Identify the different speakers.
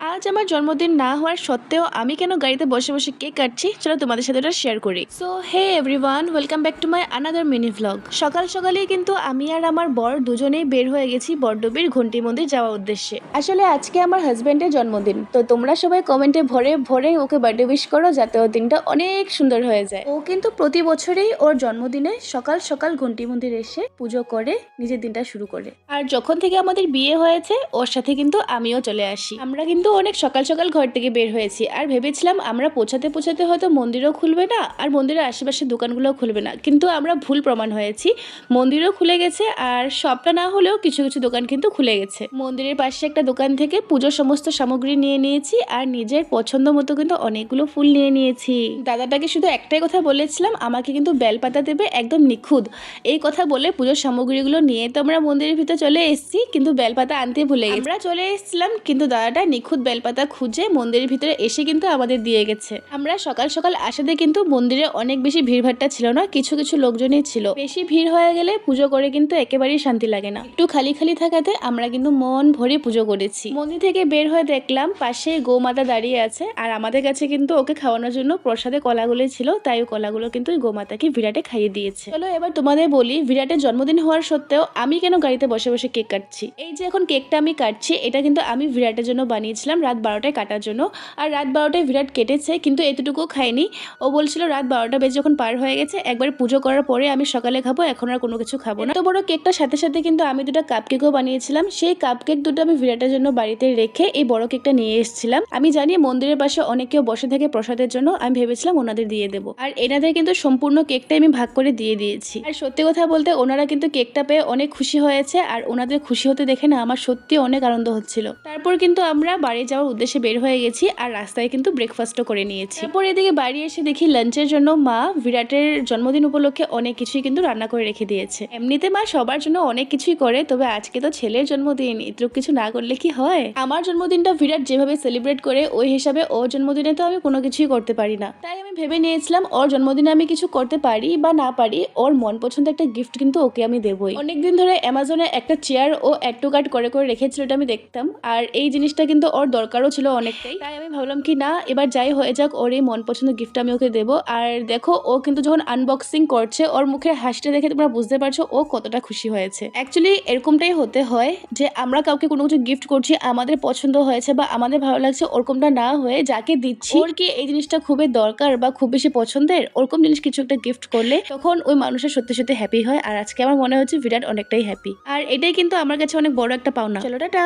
Speaker 1: আজ আমার জন্মদিন না হওয়ার সত্ত্বেও আমি কেন গাড়িতে বসে বসে কেক কাটছি? চলো তোমাদের সাথে ওটা শেয়ার করি। So hey everyone welcome back to my another mini vlog সকাল সকালেই কিন্তু আমি আর আমার বর দুজনেই বের হয়ে গেছি বড়ডবির ঘন্টি মন্দির যাওয়ার উদ্দেশ্যে। আসলে আজকে আমার হাজব্যান্ডের জন্মদিন, তো তোমরা সবাই কমেন্টে ভরে ভরে ওকে বার্থডে উইশ করো যাতে ওর দিনটা অনেক সুন্দর হয়ে যায়। ও কিন্তু প্রতি বছরেই ওর জন্মদিনে সকাল সকাল ঘন্টি মন্দির এসে পুজো করে, নিজের দিনটা শুরু করে। আর যখন থেকে আমাদের বিয়ে হয়েছে, ওর সাথে কিন্তু আমিও চলে আসি। আমরা কিন্তু অনেক সকাল সকাল ঘর থেকে বের হয়েছি। আর ভেবেছিলাম আমরা পৌঁছাতে পৌঁছাতে হয়তো মন্দিরও খুলবে না আর মন্দিরের আশেপাশে দোকানগুলোও খুলবে না। কিন্তু আমরা ভুল প্রমাণ হয়েছি। মন্দিরও খুলে গেছে আর সবটা না হলেও কিছু কিছু দোকান কিন্তু খুলে গেছে। মন্দিরের পাশে একটা দোকান থেকে পুজোর সমস্ত সামগ্রী নিয়ে নিয়েছি আর নিজের পছন্দ মতো কিন্তু অনেকগুলো ফুল নিয়ে নিয়েছি। দাদাটাকে শুধু একটাই কথা বলেছিলাম, আমাকে কিন্তু বেলপাতা দেবে একদম নিখুঁত। এই কথা বলে পুজোর সামগ্রীগুলো নিয়ে তো আমরা মন্দিরের ভিতরে চলে এসেছি, কিন্তু বেলপাতা আনতে ভুলে গেছি। আমরা চলে এসেছিলাম, কিন্তু দাদাটা নিখুঁত বেলপাতা খুঁজে মন্দিরের ভিতরে এসে কিন্তু আমাদের দিয়ে গেছে। আমরা সকাল সকাল আসাতে কিন্তু মন্দিরে অনেক বেশি ভিড়ভাট্টা ছিল না, কিছু কিছু লোকজনই ছিল। বেশি ভিড় হয়ে গেলে পুজো করে কিন্তু একেবারেই শান্তি লাগে না। একটু খালি খালি থাকাতে আমরা কিন্তু মন ভরে পুজো করেছি। মন্দির থেকে বের হয়ে দেখলাম পাশে গোমাতা দাঁড়িয়ে আছে আর আমাদের কাছে কিন্তু ওকে খাওয়ানোর জন্য প্রসাদে কলাগুলো ছিল, তাই ওই কলাগুলো কিন্তু গোমাতাকে বিরাটে খাইয়ে দিয়েছে। চলো এবার তোমাদের বলি, বিরাটের জন্মদিন হওয়ার সত্ত্বেও আমি কেন গাড়িতে বসে বসে কেক কাটছি? এই যে এখন কেকটা আমি কাটছি, এটা কিন্তু আমি বিরাটের জন্য বানিয়েছিলাম। রাত বারোটায় কাটার জন্য। আর রাত বারোটায় বিরাট কেটেছে, কিন্তু এতটুকু খাইনি। ও বলছিল রাত বারোটা বেজে যখন পার হয়ে গেছে, একবার পুজো করার পরে আমি সকালে খাব, এখন আর কোনো কিছু খাব না। তো বড় কেকটার সাথে সাথে কিন্তু আমি দুটো কাপ কেকও বানিয়েছিলাম। সেই কাপ কেক দুটো আমি বিরাটের জন্য বাড়িতে রেখে এই বড় কেকটা নিয়ে এসেছিলাম। আমি জানি মন্দিরের পাশে অনেকেও বসে থাকে প্রসাদের জন্য, আমি ভেবেছিলাম ওনাদের দিয়ে দেবো। আর এনাদের কিন্তু সম্পূর্ণ কেকটাই আমি ভাগ করে দিয়ে দিয়েছি। আর সত্যি কথা বলতে, ওনারা কিন্তু কেকটা পেয়ে অনেক খুশি হয়েছে, আর ওনাদের খুশি হতে দেখে না আমার সত্যি অনেক আনন্দ হচ্ছিল। তারপর কিন্তু আমরা বাড়ি যাওয়ার উদ্দেশ্যে বের হয়ে গেছি আর রাস্তায় কিন্তু ব্রেকফাস্টও করে নিয়েছি। তারপর এদিকে বাড়ি এসে দেখি লাঞ্চের জন্য মা বিরাটের জন্মদিন উপলক্ষে অনেক কিছুই কিন্তু রান্না করে রেখে দিয়েছে। এমনিতে মা সবার জন্য অনেক কিছুই করে, তবে আজকে তো ছেলের জন্মদিন এটুকু কিছু না করলে কি হয়? আমার জন্মদিনটা বিরাট যেভাবে সেলিব্রেট করে, ওই হিসাবে ওর জন্মদিনে তো আমি কোনো কিছুই করতে পারি না। তাই আমি ভেবে নিয়েছিলাম ওর জন্মদিনে আমি কিছু করতে পারি বা না পারি, ওর মন পছন্দ একটা গিফট কিন্তু ওকে আমি দেবই। অনেকদিন ধরে অ্যামাজনে একটা চেয়ার ও অ্যাড টু কার্ড করে করে রেখেছিল ওটা আমি দেখতাম। আর এই জিনিসটা কিন্তু ওর দরকারও ছিল অনেকটাই। তাই আমি ভাবলাম কি না, এবার যাই হয়ে যাক ওর এই মন পছন্দ গিফট আমি ওকে দেবো। আর দেখো, ও কিন্তু যখন আনবক্সিং করছে, ওর মুখের হাসিটা দেখে তোমরা বুঝতে পারছ, ও কতটা খুশি হয়েছে। অ্যাকচুয়ালি এরকমটাই হতে হয় যে, আমরা কাউকে কোনো কিছু গিফট করছি, আমাদের পছন্দ হয়েছে বা আমাদের ভালো লাগছে, ওরকমটা না হয়ে যাকে দিচ্ছি, ওর কি এই জিনিসটা খুবই দরকার বা খুব বেশি পছন্দের? ওরকম জিনিস কিছু একটা গিফট করলে তখন ওই মানুষের সত্যি সত্যি হ্যাপি হয়। আর আজকে আমার মনে হচ্ছে বিরাট অনেকটাই হ্যাপি আর এটাই কিন্তু আমার কাছে অনেক বড় একটা পাওনা। চলো, টাটা!